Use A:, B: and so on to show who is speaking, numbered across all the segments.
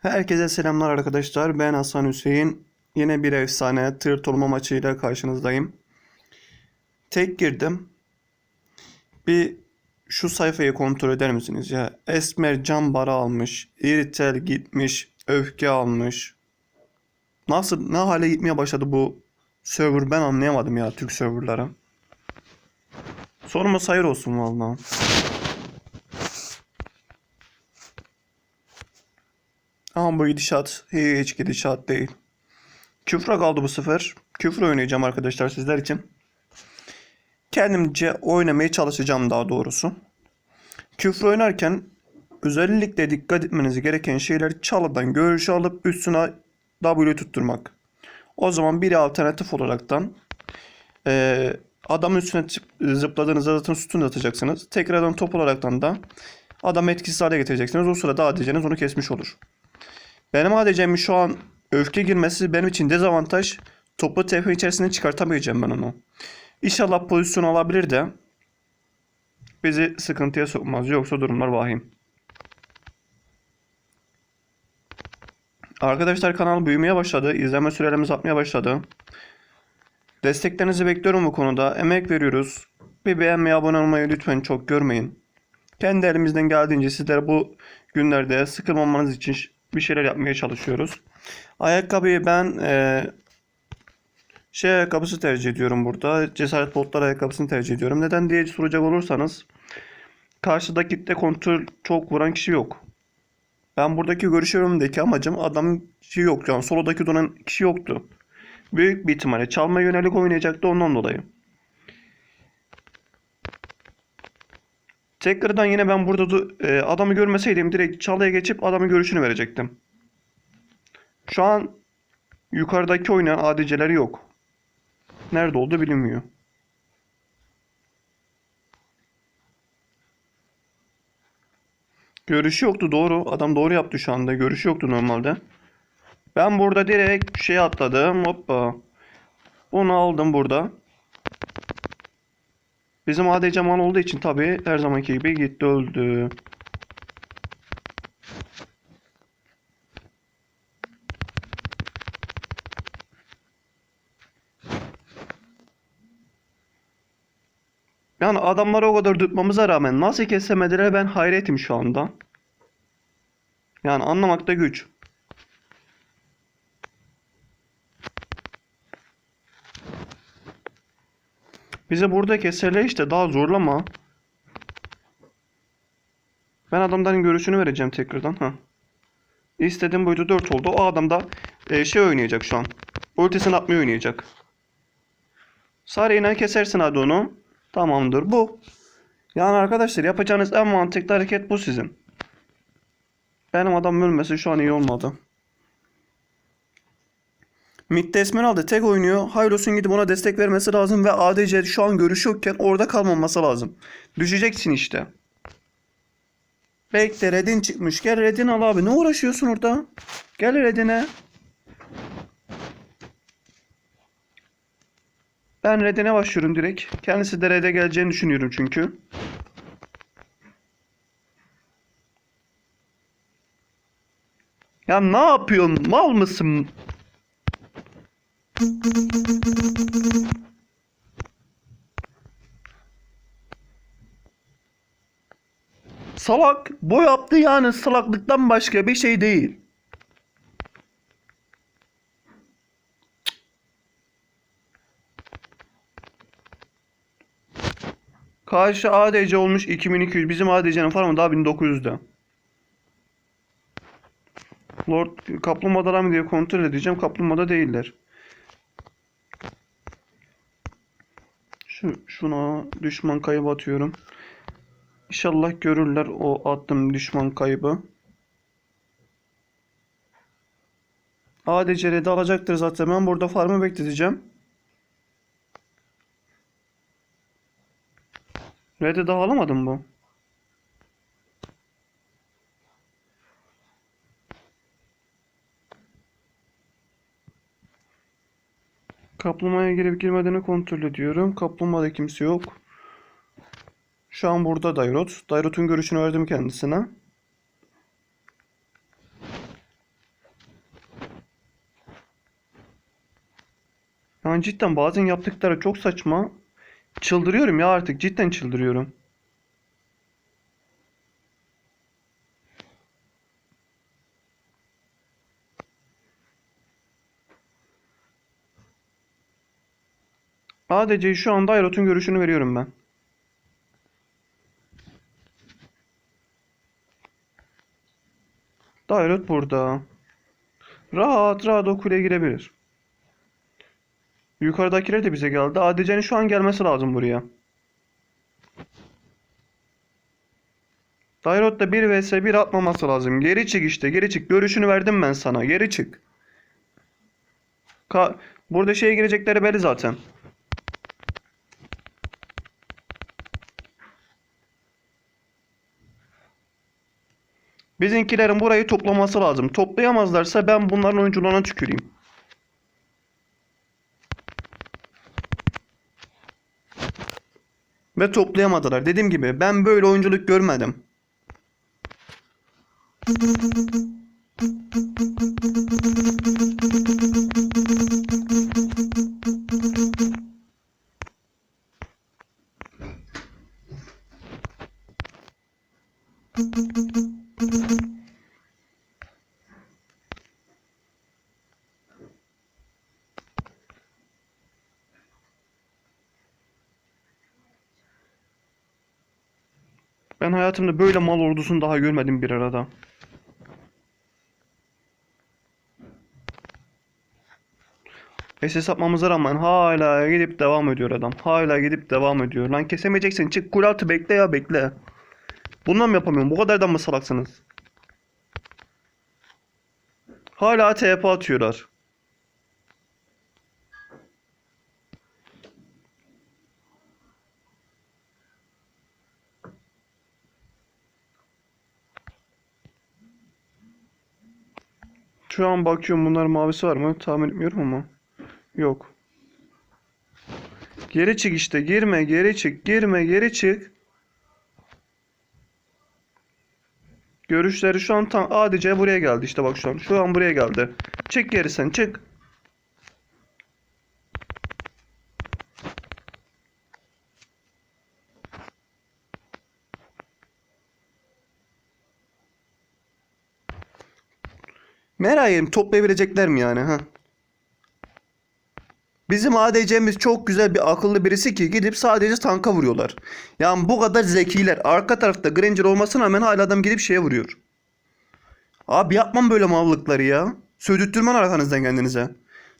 A: Herkese selamlar arkadaşlar. Ben Hasan Hüseyin. Yine bir efsane tır olma maçıyla karşınızdayım. Tek girdim. Bir şu sayfayı kontrol eder misiniz ya? Esmer can bara almış. Iritel gitmiş. Öfke almış. Nasıl ne hale gitmeye başladı bu server ben anlayamadım ya Türk serverları. Soruma sayır olsun vallahi. Ama bu gidişat hiç gidişat değil. Küfre kaldı bu sefer. Küfür oynayacağım arkadaşlar sizler için. Kendimce oynamaya çalışacağım daha doğrusu. Küfür oynarken özellikle dikkat etmeniz gereken şeyler çalıdan görüş alıp üstüne W tutturmak. O zaman bir alternatif olaraktan eee adamın üstüne zıpladığınızda zaten sütun atacaksınız. Tekrardan top olaraktan da adamı etkisiz hale getireceksiniz. O sırada ADC'niz onu kesmiş olur. Benim ADC'min şu an öfke girmesi benim için dezavantaj. Toplu TP içerisinde çıkartamayacağım ben onu. İnşallah pozisyon alabilir de bizi sıkıntıya sokmaz. Yoksa durumlar vahim. Arkadaşlar kanal büyümeye başladı. İzleme sürelerimiz artmaya başladı. Desteklerinizi bekliyorum bu konuda. Emek veriyoruz. Bir beğenmeyi, abone olmayı lütfen çok görmeyin. Kendi elimizden geldiğince sizlere bu günlerde sıkılmamanız için bir şeyler yapmaya çalışıyoruz. Ayakkabıyı ben eee, şey ayakkabısı tercih ediyorum burada. Cesaret botlar ayakkabısını tercih ediyorum. Neden diye soracak olursanız karşıda kitle kontrol çok vuran kişi yok. Ben buradaki görüş yorumundaki amacım adam kişi yok. Yani solodaki donan kişi yoktu. Büyük bir ihtimalle çalma yönelik oynayacaktı ondan dolayı. Tekrardan yine ben burada du- e, adamı görmeseydim direkt çalıya geçip adamın görüşünü verecektim. Şu an yukarıdaki oynayan ADC'leri yok. Nerede oldu bilinmiyor. Görüşü yoktu doğru. Adam doğru yaptı şu anda. Görüşü yoktu normalde. Ben burada direkt şey atladım. Hoppa. Onu aldım burada. Bizim ADC man olduğu için tabii her zamanki gibi gitti öldü. Yani adamları o kadar tutmamıza rağmen nasıl kesemediler ben hayretim şu anda. Yani anlamakta güç. Bize burada keserler işte daha zorlama. Ben adamların görüşünü vereceğim tekrardan. Ha. İstediğim buydu 4 oldu. O adam da e, şey oynayacak şu an. Ultisini atmayı oynayacak. Sarıyla kesersin hadi onu. Tamamdır bu. Yani arkadaşlar yapacağınız en mantıklı hareket bu sizin. Benim adam ölmesi şu an iyi olmadı. Mid'de Esmeralda tek oynuyor. Hylos'un gidip ona destek vermesi lazım ve ADC şu an görüşü yokken orada kalmaması lazım. Düşeceksin işte. Bekle Red'in çıkmış. Gel Red'in al abi. Ne uğraşıyorsun orada? Gel Red'ine. Ben Red'ine başlıyorum direkt. Kendisi de Red'e geleceğini düşünüyorum çünkü. Ya ne yapıyorsun? Mal mısın? Salak. Bu yaptı yani salaklıktan başka bir şey değil. Karşı ADC olmuş 2200. Bizim ADC'nin farmı daha 1900'de. Lord kaplumbağalar mı diye kontrol edeceğim. Kaplumbağada değiller. Şu şuna düşman kaybı atıyorum. İnşallah görürler o attığım düşman kaybı. ADC red'i alacaktır zaten. Ben burada farmı bekleteceğim. Red'i daha alamadım bu. Kaplumbağaya girip girmediğini kontrol ediyorum. Kaplumbağada kimse yok. Şu an burada Dairot. Dairot'un görüşünü verdim kendisine. Yani cidden bazen yaptıkları çok saçma. Çıldırıyorum ya artık cidden çıldırıyorum. ADC'yi şu anda Ayrot'un görüşünü veriyorum ben. Dairot burada. Rahat rahat o kuleye girebilir. Yukarıdakiler de bize geldi. ADC'nin şu an gelmesi lazım buraya. Dairot da 1 vs 1 atmaması lazım. Geri çık işte geri çık. Görüşünü verdim ben sana. Geri çık. Ka Burada şeye girecekleri belli zaten. Bizimkilerin burayı toplaması lazım. Toplayamazlarsa ben bunların oyunculuğuna tüküreyim. Ve toplayamadılar. Dediğim gibi ben böyle oyunculuk görmedim. Ben hayatımda böyle mal ordusunu daha görmedim bir arada. SS atmamıza rağmen hala gidip devam ediyor adam. Hala gidip devam ediyor. Lan kesemeyeceksin. Çık kul bekle ya bekle. Bundan mı yapamıyorum? Bu kadardan mı salaksınız? Hala TP atıyorlar. Şu an bakıyorum bunlar mavisi var mı? Tahmin etmiyorum ama. Yok. Geri çık işte. Girme, geri çık. Girme, geri çık. Görüşleri şu an tam ADC buraya geldi işte bak şu an. Şu an buraya geldi. Çık geri sen çık. Merak ediyorum toplayabilecekler mi yani ha? Bizim ADC'miz çok güzel bir akıllı birisi ki gidip sadece tanka vuruyorlar. Yani bu kadar zekiler. Arka tarafta Granger olmasına rağmen hala adam gidip şeye vuruyor. Abi yapmam böyle mallıkları ya. Södürttürmen arkanızdan kendinize.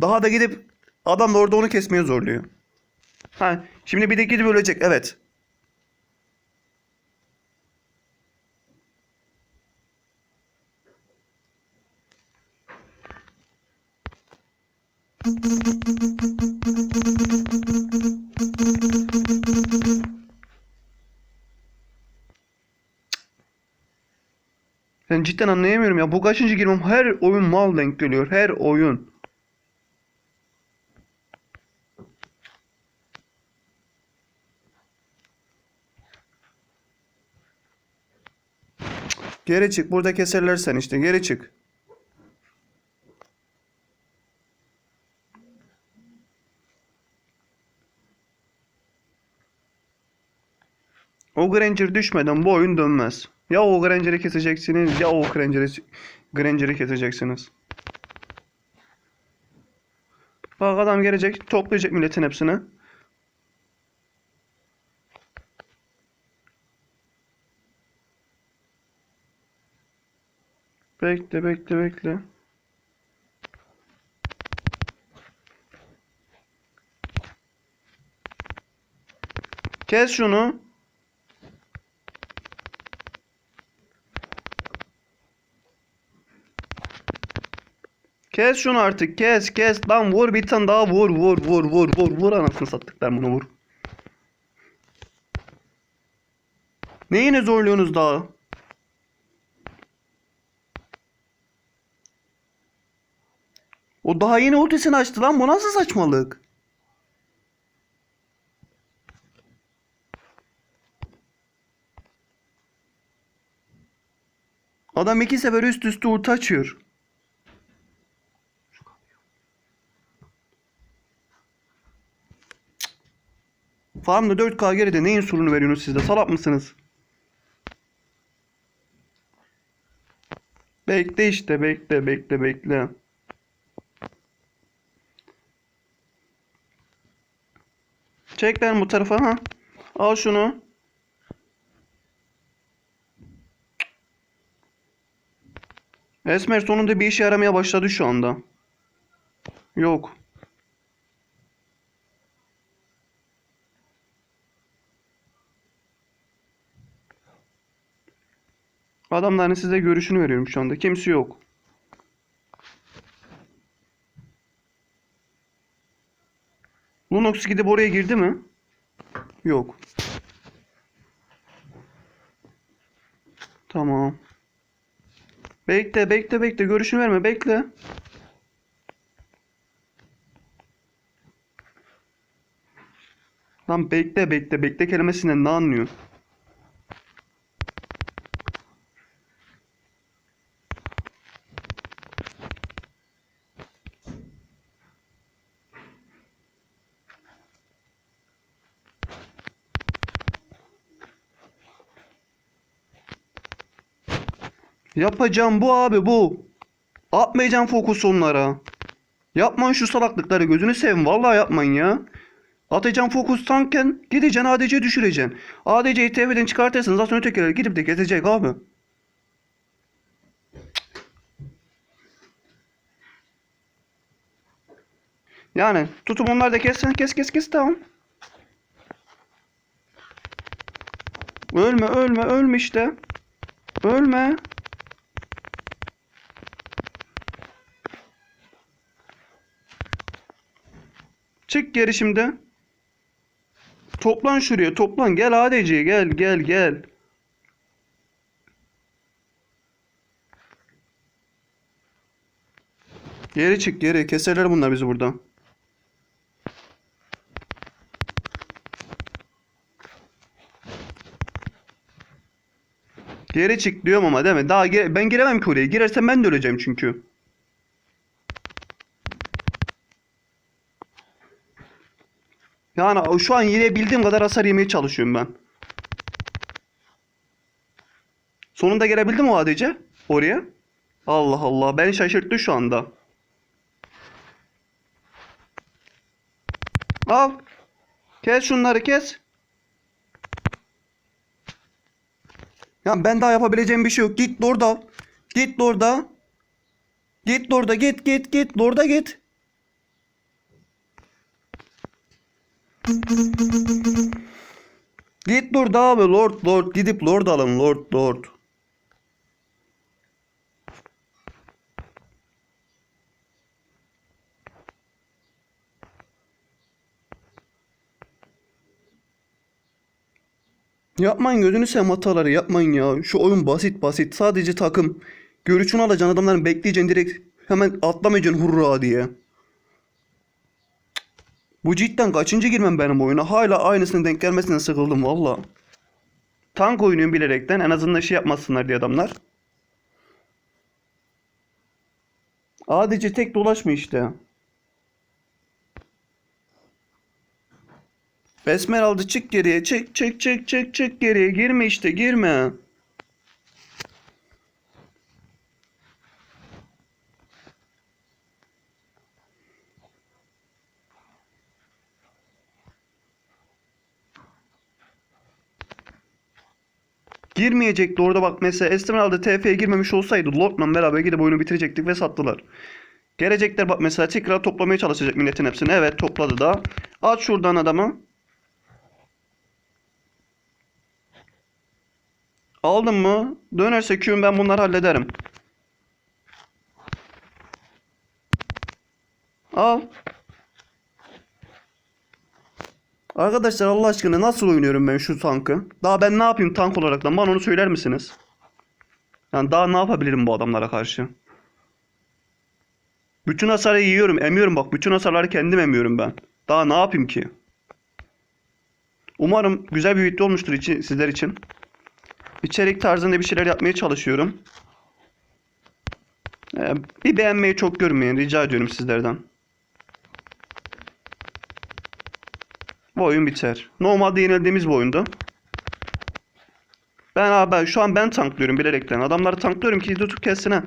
A: Daha da gidip adam da orada onu kesmeye zorluyor. Ha, şimdi bir de gidip ölecek evet. Ben cidden anlayamıyorum ya. Bu kaçıncı girmem? Her oyun mal denk geliyor. Her oyun. Geri çık. Burada keserler sen işte. Geri çık. O Granger düşmeden bu oyun dönmez. Ya o Granger'i keseceksiniz ya o Granger'i Granger'i keseceksiniz. Bak adam gelecek toplayacak milletin hepsini. Bekle bekle bekle. Kes şunu. Kes şunu artık kes kes lan vur bir tane daha vur vur vur vur vur vur anasını sattıklar bunu vur. Neyini zorluyorsunuz daha? O daha yeni ultisini açtı lan bu nasıl saçmalık? Adam iki sefer üst üste ulti açıyor. Farmda 4K geride neyin sorunu veriyorsunuz siz de? Salak mısınız? Bekle işte bekle bekle bekle. Çek lan bu tarafa ha. Al şunu. Esmer sonunda bir işe yaramaya başladı şu anda. Yok. Adamların size görüşünü veriyorum şu anda. Kimse yok. Lunox gidip oraya girdi mi? Yok. Tamam. Bekle, bekle, bekle. Görüşünü verme, bekle. Lan bekle, bekle, bekle kelimesinden ne anlıyor? Yapacağım bu abi bu. Atmayacağım fokus onlara. Yapmayın şu salaklıkları gözünü seveyim. Vallahi yapmayın ya. Atacağım fokus tanken gideceksin ADC'yi düşüreceksin. ADC'yi TV'den çıkartırsınız. Zaten ötekiler gidip de kesecek abi. Yani tutup onları da kessin. Kes kes kes tamam. Ölme ölme ölme işte. Ölme. Çık geri şimdi. Toplan şuraya toplan. Gel ADC gel gel gel. Geri çık geri. Keserler bunlar bizi buradan. Geri çık diyorum ama değil mi? Daha gire- ben giremem ki oraya. Girersem ben de öleceğim çünkü. Yani şu an yiyebildiğim kadar hasar yemeye çalışıyorum ben. Sonunda gelebildim o ADC oraya. Allah Allah beni şaşırttı şu anda. Al. Kes şunları kes. Ya ben daha yapabileceğim bir şey yok. Git orada. Git orada. Git orada git git git. Orada git. Git orada abi Lord Lord gidip Lord alın Lord Lord. Yapmayın gözünü seveyim hataları yapmayın ya. Şu oyun basit basit. Sadece takım. Görüşünü alacaksın adamların bekleyeceksin direkt. Hemen atlamayacaksın hurra diye. Bu cidden kaçıncı girmem benim oyuna? Hala aynısının denk gelmesinden sıkıldım valla. Tank oynuyorum bilerekten en azından şey yapmasınlar diye adamlar. Adice tek dolaşma işte. Besmeralda çık geriye çık çık çık çık çık geriye girme işte girme. Girmeyecekti orada bak mesela Esmeralda TF'ye girmemiş olsaydı Lord'la beraber gidip oyunu bitirecektik ve sattılar. Gelecekler bak mesela tekrar toplamaya çalışacak milletin hepsini. Evet topladı da. At şuradan adamı. Aldın mı? Dönerse Q'm ben bunları hallederim. Al. Arkadaşlar Allah aşkına nasıl oynuyorum ben şu tankı? Daha ben ne yapayım tank olarak da bana onu söyler misiniz? Yani daha ne yapabilirim bu adamlara karşı? Bütün hasarı yiyorum, emiyorum bak. Bütün hasarları kendim emiyorum ben. Daha ne yapayım ki? Umarım güzel bir video olmuştur için, sizler için. İçerik tarzında bir şeyler yapmaya çalışıyorum. Ee, bir beğenmeyi çok görmeyin rica ediyorum sizlerden. Bu oyun biter. Normalde yenildiğimiz bir oyundu. Ben abi şu an ben tanklıyorum bilerekten. Adamları tanklıyorum ki tutup kessine.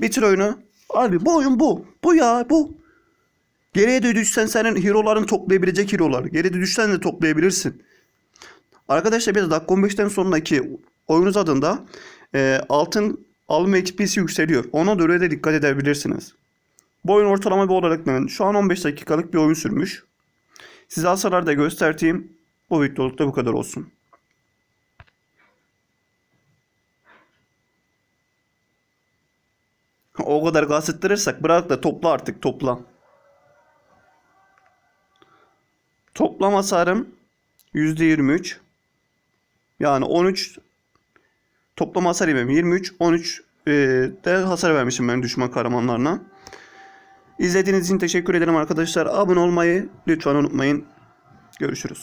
A: Bitir oyunu. Abi bu oyun bu. Bu ya bu. Geriye de düşsen senin hero'ların toplayabilecek hero'lar. Geriye de düşsen de toplayabilirsin. Arkadaşlar bir de dakika 15'ten sonraki oyun uzadığında e, altın alma XP'si yükseliyor. Ona göre de dikkat edebilirsiniz. Bu oyun ortalama bir olarak ben şu an 15 dakikalık bir oyun sürmüş. Size hasarları da göstereyim. Bu videolukta bu kadar olsun. O kadar gaz ettirirsek bırak da topla artık topla. Toplam hasarım %23. Yani 13 toplam hasar yemem 23 13 e, de hasar vermişim ben düşman kahramanlarına. İzlediğiniz için teşekkür ederim arkadaşlar. Abone olmayı lütfen unutmayın. Görüşürüz.